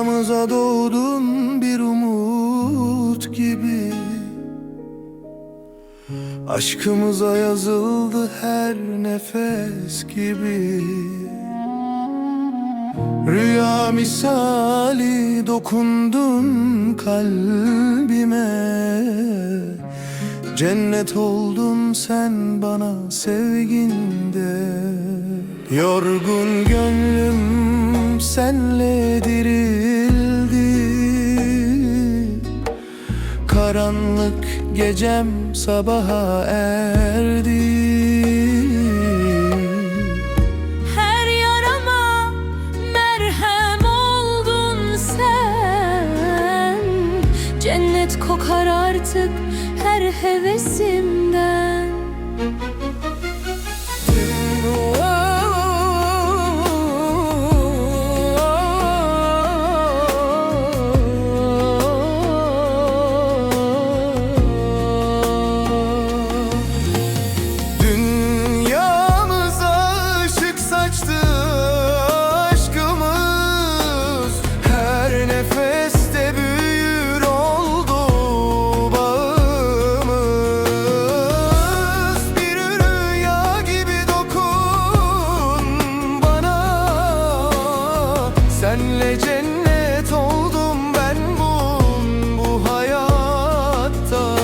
Dünyamıza doğdun bir umut gibi. Aşkımıza yazıldı her nefes gibi. Rüya misali dokundun kalbime. Cennet oldun sen bana sevginde. Yorgun gönlüm Karanlık gecem sabaha erdi. Her yarama merhem oldun sen. Cennet kokar artık her hevesimden Senle cennet oldum ben bu, bu hayatta.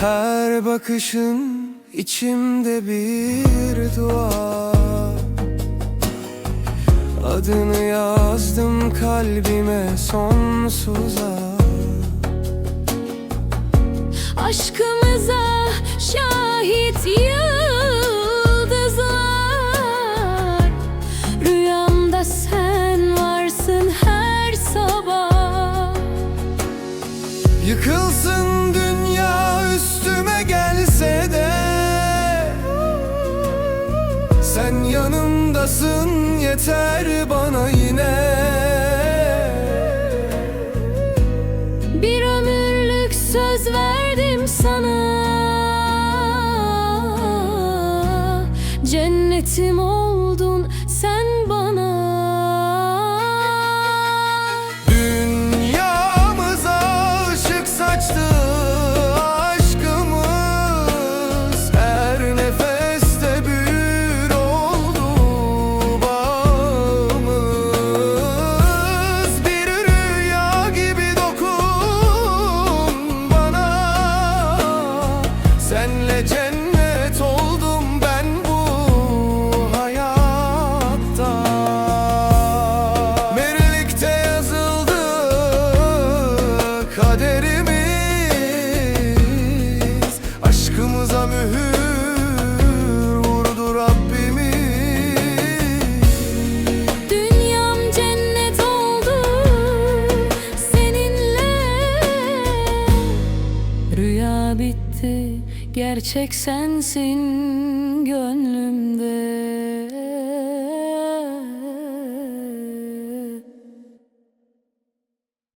Her bakışın içimde bir dua Adını yazdım kalbime sonsuza. Aşkımıza şahit yıldızlar. Rüyamda sen varsın her sabah. Yıkılsın Sen yanımdasın yeter bana yine. Bir ömürlük söz verdim sana. Cennetim oldun sen bana bitti. Gerçek sensin gönlümde